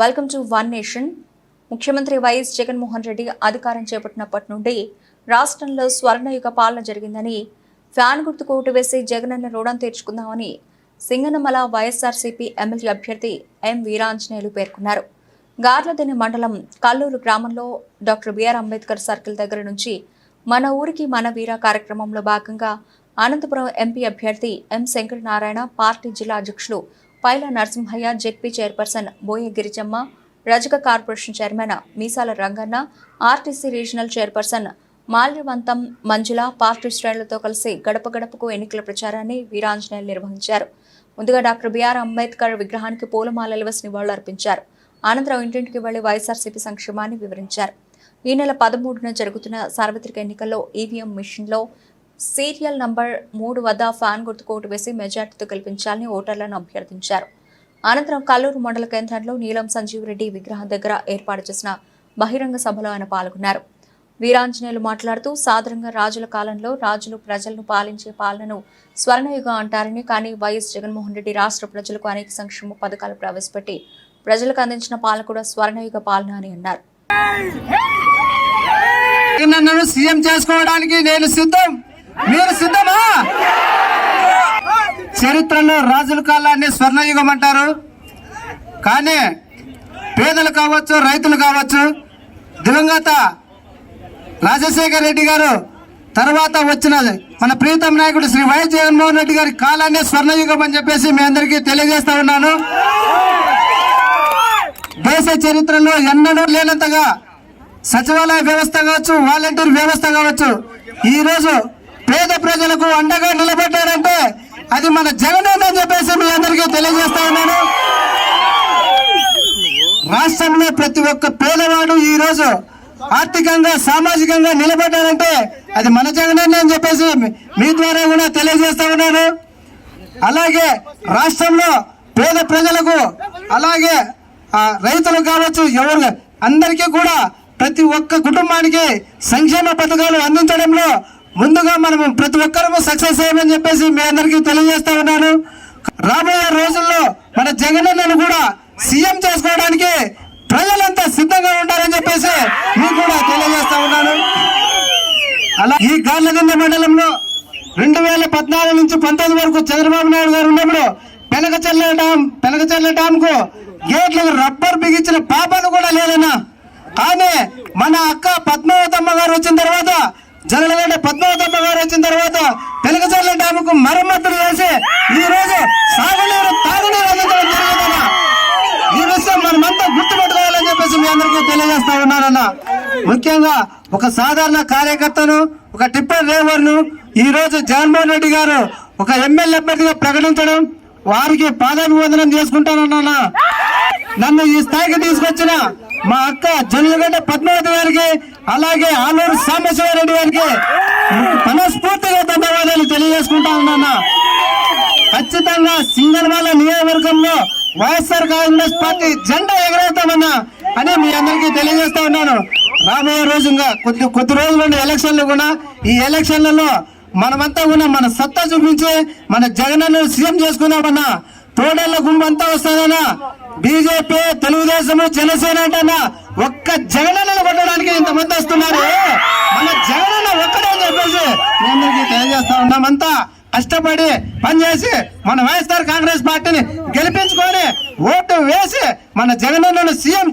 Welcome to one nation ముఖ్యమంత్రి YS Jaganmohan Reddy అధికారం చేపట్టినప్పటి నుండి రాష్ట్రంలో స్వర్ణయుగ పాలన జరిగిందని ఫ్యాన్ గుర్తుకు ఓటు వేసి జగనన్న రుణం తీర్చుకుందామని సింగనమల వైఎస్ఆర్సీపీ ఎమ్మెల్యే అభ్యర్థి ఎం వీరాంజనేయులు పేర్కొన్నారు. గార్లదిని మండలం కల్లూరు గ్రామంలో డాక్టర్ బిఆర్ అంబేద్కర్ సర్కిల్ దగ్గర నుంచి మన ఊరికి మన వీర కార్యక్రమంలో భాగంగా అనంతపురం ఎంపీ అభ్యర్థి ఎం శంకర నారాయణ పార్టీ జిల్లా అధ్యక్షులు Paila Narasimhaiah ZP chairperson Boya Girijamma Rajaka corporation chairman Meesala Ranganna RTC regional chairperson Malyavantham Manjula party శ్రేణులతో కలిసి గడప గడపకు ఎన్నికల ప్రచారాన్ని వీరాంజనేయులు నిర్వహించారు. ముందుగా డాక్టర్ బిఆర్ అంబేద్కర్ విగ్రహానికి పూలమాలలు వేసి నివాళులర్పించారు అనంతరం ఇంటింటికి వెళ్ళి వైఎస్ఆర్సీపీ సంక్షేమాన్ని వివరించారు. ఈ నెల పదమూడున జరుగుతున్న సార్వత్రిక ఎన్నికల్లో ఈవీఎం మిషన్లో సీరియల్ నంబర్ మూడు వద్ద ఫ్యాన్ గుర్తుకు ఓటు వేసి మెజార్టీతో గెలిపించాలని ఓటర్లను అభ్యర్థించారు. అనంతరం కల్లూరు మండల కేంద్రంలో నీలం సంజీవ్ రెడ్డి విగ్రహం దగ్గర ఏర్పాటు చేసిన బహిరంగ సభలో ఆయన పాల్గొన్నారు. వీరాంజనేయులు మాట్లాడుతూ సాధారణంగా రాజుల కాలంలో రాజులు ప్రజలను పాలించే పాలనను స్వర్ణయుగం అంటారని కానీ వైఎస్ జగన్మోహన్ రెడ్డి రాష్ట్ర ప్రజలకు అనేక సంక్షేమ పథకాలు ప్రవేశపెట్టి ప్రజలకు అందించిన పాలన కూడా స్వర్ణయుగ పాలన అని అన్నారు. నన్ను సీఎం చేసుకోవడానికి నేను సిద్ధం. మీరు సిద్ధమా? చరిత్రలో రాజుల కాలాన్ని స్వర్ణయుగం అంటారు. కానీ పేదలు కావచ్చు రైతులు కావచ్చు దివంగత రాజశేఖర్ రెడ్డి గారు తర్వాత వచ్చిన మన ప్రీతం నాయకుడు శ్రీ వైఎస్ జగన్మోహన్ రెడ్డి గారి కాలాన్ని స్వర్ణయుగం అని చెప్పేసి మీ అందరికీ తెలియజేస్తా ఉన్నాను. దేశ చరిత్రలో ఎన్నడూ లేనంతగా సచివాలయ వ్యవస్థ కావచ్చు వాలంటీర్ వ్యవస్థ కావచ్చు ఈరోజు పేద ప్రజలకు అండగా నిలబడ్డారంటే అది మన జగన్ అని చెప్పేసి మీ అందరికీ తెలియజేస్తా ఉన్నాను. రాష్ట్రంలో ప్రతి ఒక్క పేదవాడు ఈ రోజు ఆర్థికంగా సామాజికంగా నిలబడ్డారంటే అది మన జగన్ అని చెప్పేసి మీ- ద్వారా కూడా తెలియజేస్తా ఉన్నాను. అలాగే రాష్ట్రంలో పేద ప్రజలకు అలాగే రైతులు కావచ్చు ఎవరు అందరికీ కూడా ప్రతి ఒక్క కుటుంబానికి సంక్షేమ పథకాలు అందించడంలో ముందుగా మనం ప్రతి ఒక్కరము సక్సెస్ అయ్యమని చెప్పేసి మీ అందరికీ తెలియజేస్తా ఉన్నాను. రాబోయే రోజుల్లో మన జగనన్నను కూడా సీఎం చేసుకోవడానికి ప్రజలంతా సిద్ధంగా ఉండాలని చెప్పేసి మీకు కూడా తెలియజేస్తా ఉన్నాను. అలా ఈ గార్లదిండ మండలంలో రెండు వేల పద్నాలుగు నుంచి పంతొమ్మిది వరకు చంద్రబాబు నాయుడు గారు ఉన్నప్పుడు పెనకచెల్ల డామ్ పెనకచెల్ల డామ్కు గేట్లకు రబ్బర్ బిగించిన పాపను కూడా లేదన్నా. కానీ మన అక్క పద్మావతమ్మ గారు వచ్చిన తర్వాత జనగడ పద్మావతమ్మ గారు వచ్చిన తర్వాత పెనకచల్ల డామ్ మరమ్మతులు చేసి ఈ రోజు సాగునీరు తాగునీరు అందించడం జరిగిందన్నా ఈ విషయం మనమంతా గుర్తుపెట్టుకోవాలని చెప్పేసి మీ అందరికీ తెలియజేస్తా ఉన్నానన్న. ముఖ్యంగా ఒక సాధారణ కార్యకర్తను ఒక టిప్పర్ డ్రైవర్ను ఈ రోజు జగన్మోహన్ రెడ్డి గారు ఒక ఎమ్మెల్యే అభ్యర్థిగా ప్రకటించడం వారికి పాదాభివందనం చేసుకుంటానన్నా. నన్ను ఈ స్థాయికి తీసుకొచ్చిన మా అక్క జనులగడ్డ పద్మావతి గారికి అలాగే ఆలూరు సాంబశివారెడ్డి గారికి మనస్ఫూర్తిగా ధన్యవాదాలు తెలియజేసుకుంటా ఉన్నా ఖచ్చితంగా సింగల్వాల నియోజకవర్గంలో వైఎస్ఆర్ కాంగ్రెస్ పార్టీ జెండా ఎగరవుతామన్నా అని మీ అందరికీ తెలియజేస్తా ఉన్నాను. రాబోయే రోజు ఇంకా కొద్ది కొద్ది రోజులున్న ఎలక్షన్లు కూడా ఈ ఎలక్షన్లలో మనమంతా కూడా మన సత్తా చూపించి మన జగన్ సీఎం చేసుకున్నామన్నా తోడేళ్ళ అంతా వస్తానన్నా బీజేపీ తెలుగుదేశం జనసేన అంటే ఒక్క జగనన్నను కొట్టడానికి ఇంతమంది వస్తున్నారు. మన జగనన్న ఒక్కడే అని చెప్పేసి మేము అందరికీ తెలియజేస్తా ఉన్నామంతా కష్టపడి పనిచేసి మన వైఎస్ఆర్ కాంగ్రెస్ పార్టీని గెలిపించుకొని ఓటు వేసి మన జగనన్నను సీఎం